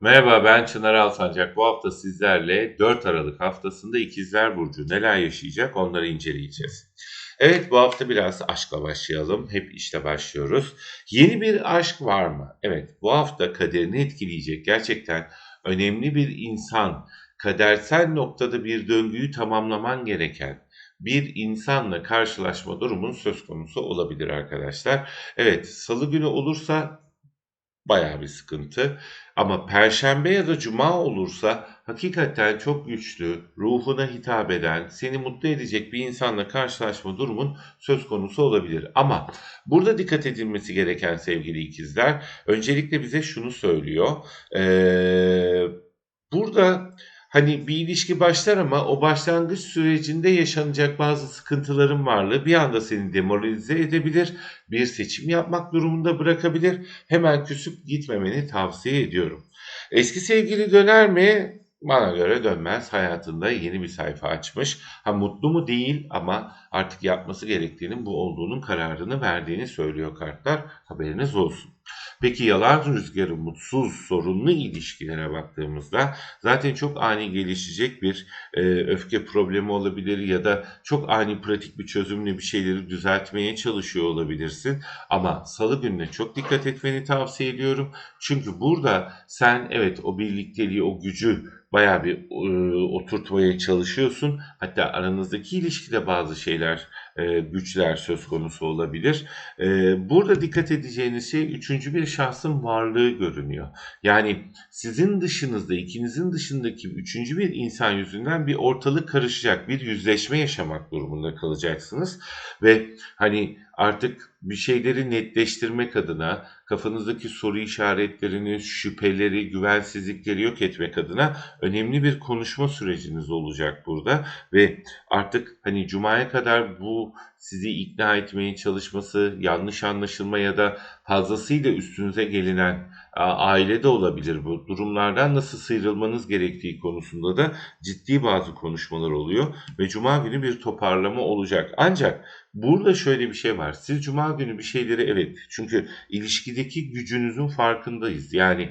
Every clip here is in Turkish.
Merhaba ben Çınar Alsancak. Bu hafta sizlerle 4 Aralık haftasında İkizler Burcu neler yaşayacak onları inceleyeceğiz. Evet bu hafta biraz aşkla başlayalım. Hep işte başlıyoruz. Yeni bir aşk var mı? Evet bu hafta kaderini etkileyecek gerçekten önemli bir insan, kadersel noktada bir döngüyü tamamlaman gereken bir insanla karşılaşma durumun söz konusu olabilir arkadaşlar. Evet salı günü olursa bayağı bir sıkıntı. Ama perşembe ya da cuma olursa hakikaten çok güçlü, ruhuna hitap eden, seni mutlu edecek bir insanla karşılaşma durumun söz konusu olabilir. Ama burada dikkat edilmesi gereken sevgili ikizler, öncelikle bize şunu söylüyor. Ee, burada Hani bir ilişki başlar ama o başlangıç sürecinde yaşanacak bazı sıkıntıların varlığı bir anda seni demoralize edebilir, bir seçim yapmak durumunda bırakabilir. Hemen küsüp gitmemeni tavsiye ediyorum. Eski sevgili döner mi? Bana göre dönmez. Hayatında yeni bir sayfa açmış. Ha mutlu mu değil ama artık yapması gerektiğinin bu olduğunun kararını verdiğini söylüyor kartlar. Haberiniz olsun. Peki yalan rüzgarı mutsuz, sorunlu ilişkilere baktığımızda zaten çok ani gelişecek bir e, öfke problemi olabilir ya da çok ani pratik bir çözümle bir şeyleri düzeltmeye çalışıyor olabilirsin. Ama salı gününe çok dikkat etmeni tavsiye ediyorum. Çünkü burada sen evet o birlikteliği, o gücü bayağı bir e, oturtmaya çalışıyorsun. Hatta aranızdaki ilişkide bazı şeyler, e, güçler söz konusu olabilir. E, burada dikkat edeceğiniz şey üçüncü bir şahsın varlığı görünüyor. Yani sizin dışınızda, ikinizin dışındaki üçüncü bir insan yüzünden bir ortalık karışacak, bir yüzleşme yaşamak durumunda kalacaksınız. Ve hani artık bir şeyleri netleştirmek adına, kafanızdaki soru işaretlerini, şüpheleri, güvensizlikleri yok etmek adına önemli bir konuşma süreciniz olacak burada ve artık hani cumaya kadar bu sizi ikna etmeye çalışması, yanlış anlaşılma ya da fazlasıyla üstünüze gelinen aile de olabilir bu durumlardan nasıl sıyrılmanız gerektiği konusunda da ciddi bazı konuşmalar oluyor ve cuma günü bir toparlama olacak. Ancak burada şöyle bir şey var. Siz cuma günü bir şeyleri evet çünkü ilişkideki gücünüzün farkındayız. Yani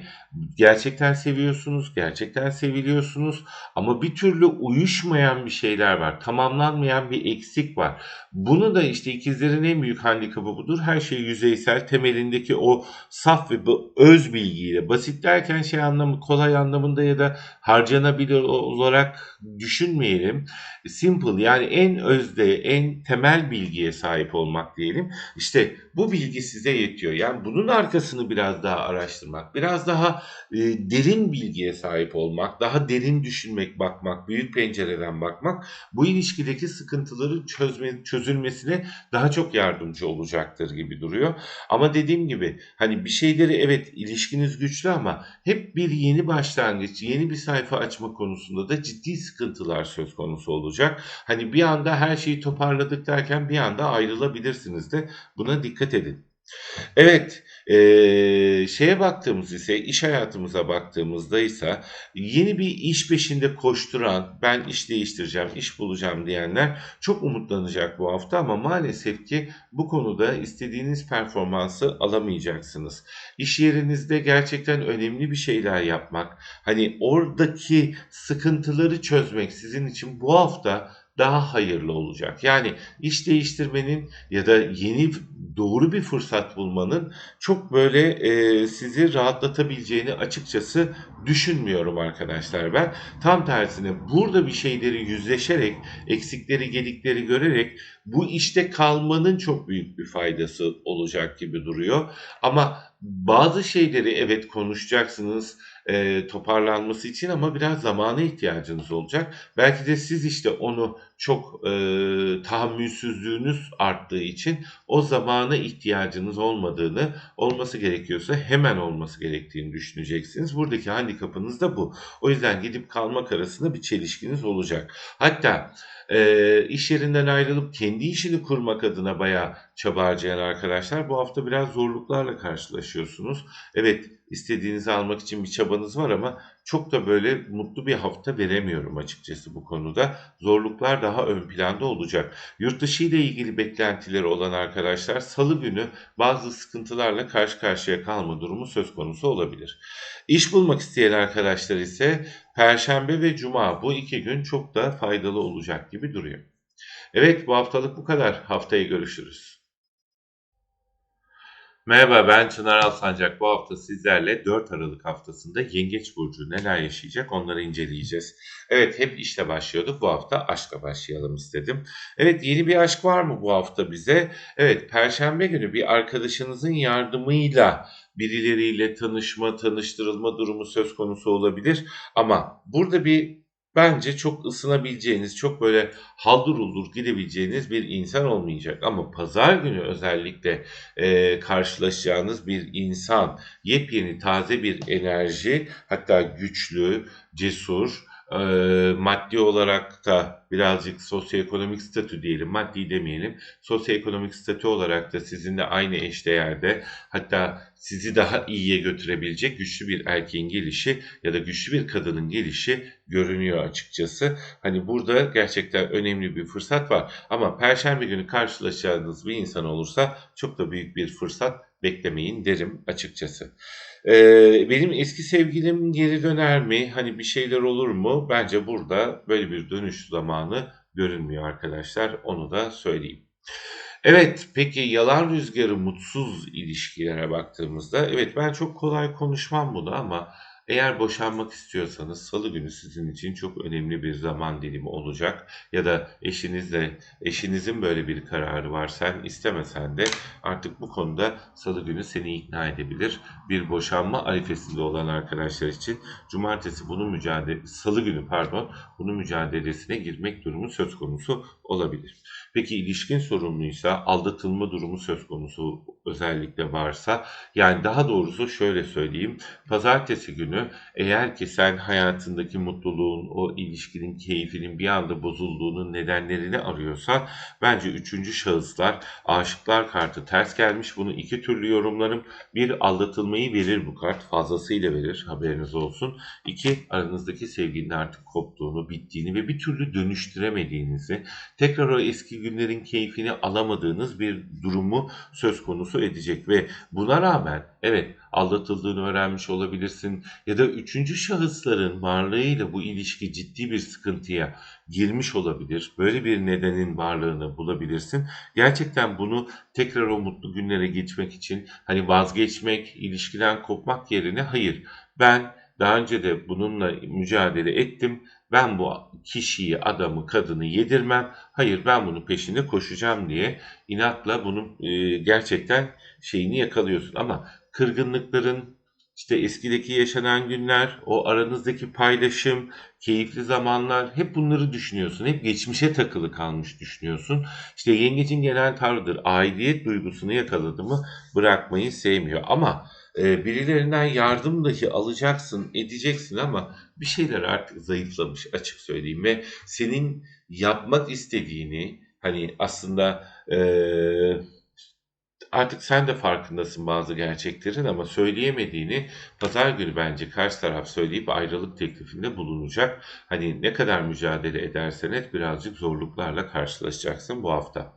gerçekten seviyorsunuz, gerçekten seviliyorsunuz ama bir türlü uyuşmayan bir şeyler var. Tamamlanmayan bir eksik var. Bunu da işte ikizlerin en büyük handikapı budur. Her şey yüzeysel, temelindeki o saf ve öz bilgiyle basit derken şey anlamı kolay anlamında ya da harcanabilir olarak düşünmeyelim. Simple yani en özde, en temel bilgiye sahip olmak diyelim. İşte bu bilgi size yetiyor. Yani bunun arkasını biraz daha araştırmak, biraz daha e, derin bilgiye sahip olmak, daha derin düşünmek, bakmak, büyük pencereden bakmak bu ilişkideki sıkıntıları çözme, çözülmesine daha çok yardımcı olacaktır gibi duruyor. Ama dediğim gibi hani bir şeyleri evet ilişkiniz güçlü ama hep bir yeni başlangıç, yeni bir sayfa açma konusunda da ciddi sıkıntılar söz konusu olacak. Hani bir anda her şeyi toparladık derken bir anda ayrılabilirsiniz de buna dikkat edin. Evet, eee, şeye baktığımız ise iş hayatımıza baktığımızda ise yeni bir iş peşinde koşturan, ben iş değiştireceğim, iş bulacağım diyenler çok umutlanacak bu hafta ama maalesef ki bu konuda istediğiniz performansı alamayacaksınız. İş yerinizde gerçekten önemli bir şeyler yapmak, hani oradaki sıkıntıları çözmek sizin için bu hafta daha hayırlı olacak. Yani iş değiştirmenin ya da yeni doğru bir fırsat bulmanın çok böyle e, sizi rahatlatabileceğini açıkçası düşünmüyorum arkadaşlar ben. Tam tersine burada bir şeyleri yüzleşerek, eksikleri, gedikleri görerek bu işte kalmanın çok büyük bir faydası olacak gibi duruyor. Ama bazı şeyleri evet konuşacaksınız e, toparlanması için ama biraz zamana ihtiyacınız olacak. Belki de siz işte onu çok e, tahammülsüzlüğünüz arttığı için o zamana ihtiyacınız olmadığını, olması gerekiyorsa hemen olması gerektiğini düşüneceksiniz. Buradaki handikapınız da bu. O yüzden gidip kalmak arasında bir çelişkiniz olacak. Hatta e, iş yerinden ayrılıp kendi işini kurmak adına bayağı çaba harcayan arkadaşlar bu hafta biraz zorluklarla karşılaşıyorsunuz. Evet istediğinizi almak için bir çabanız var ama çok da böyle mutlu bir hafta veremiyorum açıkçası bu konuda. Zorluklar daha ön planda olacak. Yurt dışı ile ilgili beklentileri olan arkadaşlar salı günü bazı sıkıntılarla karşı karşıya kalma durumu söz konusu olabilir. İş bulmak isteyen arkadaşlar ise Perşembe ve Cuma bu iki gün çok da faydalı olacak gibi duruyor. Evet bu haftalık bu kadar. Haftaya görüşürüz. Merhaba ben Çınar Alsancak. Bu hafta sizlerle 4 Aralık haftasında Yengeç Burcu neler yaşayacak onları inceleyeceğiz. Evet hep işle başlıyorduk. Bu hafta aşkla başlayalım istedim. Evet yeni bir aşk var mı bu hafta bize? Evet Perşembe günü bir arkadaşınızın yardımıyla birileriyle tanışma, tanıştırılma durumu söz konusu olabilir. Ama burada bir bence çok ısınabileceğiniz, çok böyle haldır uldur gidebileceğiniz bir insan olmayacak. Ama pazar günü özellikle e, karşılaşacağınız bir insan, yepyeni taze bir enerji, hatta güçlü, cesur, e, maddi olarak da birazcık sosyoekonomik statü diyelim, maddi demeyelim, sosyoekonomik statü olarak da sizinle aynı eşdeğerde hatta sizi daha iyiye götürebilecek güçlü bir erkeğin gelişi ya da güçlü bir kadının gelişi görünüyor açıkçası. Hani burada gerçekten önemli bir fırsat var ama perşembe günü karşılaşacağınız bir insan olursa çok da büyük bir fırsat beklemeyin derim açıkçası. Ee, benim eski sevgilim geri döner mi? Hani bir şeyler olur mu? Bence burada böyle bir dönüş zamanı görünmüyor arkadaşlar. Onu da söyleyeyim. Evet, peki yalan rüzgarı mutsuz ilişkilere baktığımızda, evet ben çok kolay konuşmam bunu ama eğer boşanmak istiyorsanız salı günü sizin için çok önemli bir zaman dilimi olacak. Ya da eşinizle, eşinizin böyle bir kararı var sen istemesen de artık bu konuda salı günü seni ikna edebilir. Bir boşanma arifesinde olan arkadaşlar için cumartesi bunun mücadele, salı günü pardon, bunun mücadelesine girmek durumu söz konusu olabilir. Peki ilişkin sorunluysa, aldatılma durumu söz konusu özellikle varsa, yani daha doğrusu şöyle söyleyeyim, pazartesi günü eğer ki sen hayatındaki mutluluğun, o ilişkinin keyfinin bir anda bozulduğunun nedenlerini arıyorsan, bence üçüncü şahıslar, aşıklar kartı ters gelmiş, bunu iki türlü yorumlarım. Bir, aldatılmayı verir bu kart, fazlasıyla verir, haberiniz olsun. İki, aranızdaki sevginin artık koptuğunu, bittiğini ve bir türlü dönüştüremediğinizi, tekrar o eski günlerin keyfini alamadığınız bir durumu söz konusu edecek ve buna rağmen evet aldatıldığını öğrenmiş olabilirsin ya da üçüncü şahısların varlığıyla bu ilişki ciddi bir sıkıntıya girmiş olabilir. Böyle bir nedenin varlığını bulabilirsin. Gerçekten bunu tekrar o mutlu günlere geçmek için hani vazgeçmek, ilişkiden kopmak yerine hayır ben daha önce de bununla mücadele ettim. Ben bu kişiyi, adamı, kadını yedirmem. Hayır ben bunun peşinde koşacağım diye inatla bunun gerçekten şeyini yakalıyorsun. Ama kırgınlıkların, işte eskideki yaşanan günler, o aranızdaki paylaşım, keyifli zamanlar hep bunları düşünüyorsun. Hep geçmişe takılı kalmış düşünüyorsun. İşte yengecin genel tavrıdır. Aidiyet duygusunu yakaladı mı bırakmayı sevmiyor. Ama e, birilerinden yardım dahi alacaksın, edeceksin ama bir şeyler artık zayıflamış açık söyleyeyim ve senin yapmak istediğini hani aslında e, artık sen de farkındasın bazı gerçeklerin ama söyleyemediğini pazar günü bence karşı taraf söyleyip ayrılık teklifinde bulunacak. Hani ne kadar mücadele edersen et birazcık zorluklarla karşılaşacaksın bu hafta.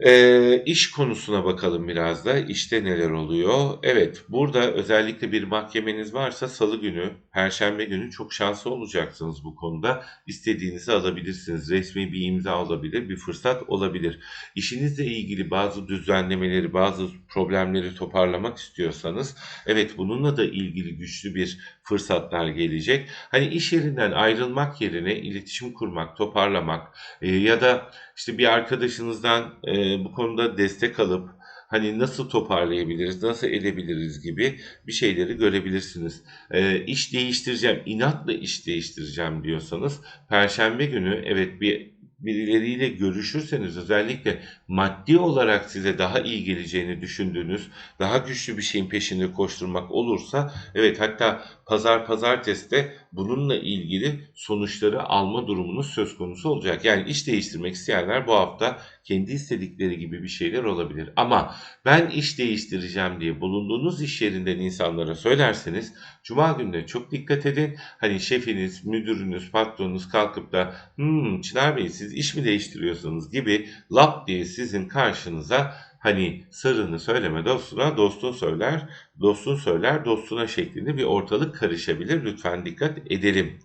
Eee, iş konusuna bakalım biraz da. İşte neler oluyor? Evet, burada özellikle bir mahkemeniz varsa salı günü, perşembe günü çok şanslı olacaksınız bu konuda. İstediğinizi alabilirsiniz. Resmi bir imza olabilir, bir fırsat olabilir. İşinizle ilgili bazı düzenlemeleri, bazı problemleri toparlamak istiyorsanız, evet bununla da ilgili güçlü bir fırsatlar gelecek. Hani iş yerinden ayrılmak yerine iletişim kurmak, toparlamak e, ya da işte bir arkadaşınızdan e, bu konuda destek alıp hani nasıl toparlayabiliriz, nasıl edebiliriz gibi bir şeyleri görebilirsiniz. E, iş değiştireceğim, inatla iş değiştireceğim diyorsanız Perşembe günü evet bir birileriyle görüşürseniz özellikle maddi olarak size daha iyi geleceğini düşündüğünüz, daha güçlü bir şeyin peşinde koşturmak olursa evet hatta pazar pazartesi de bununla ilgili sonuçları alma durumunuz söz konusu olacak. Yani iş değiştirmek isteyenler bu hafta kendi istedikleri gibi bir şeyler olabilir. Ama ben iş değiştireceğim diye bulunduğunuz iş yerinden insanlara söylerseniz cuma gününe çok dikkat edin. Hani şefiniz, müdürünüz, patronunuz kalkıp da hmm, Çınar Bey siz iş mi değiştiriyorsunuz gibi lap diye sizin karşınıza hani sırrını söyleme dostuna, dostun söyler, dostun söyler dostuna şeklinde bir ortalık karışabilir. Lütfen dikkat edelim.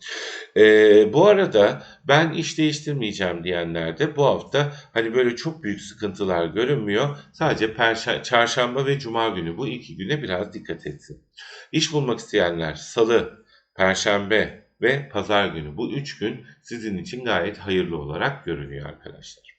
Ee, bu arada ben iş değiştirmeyeceğim diyenler de bu hafta hani böyle çok büyük sıkıntılar görünmüyor. Sadece çarşamba ve cuma günü bu iki güne biraz dikkat etsin. İş bulmak isteyenler salı, perşembe ve pazar günü bu üç gün sizin için gayet hayırlı olarak görünüyor arkadaşlar.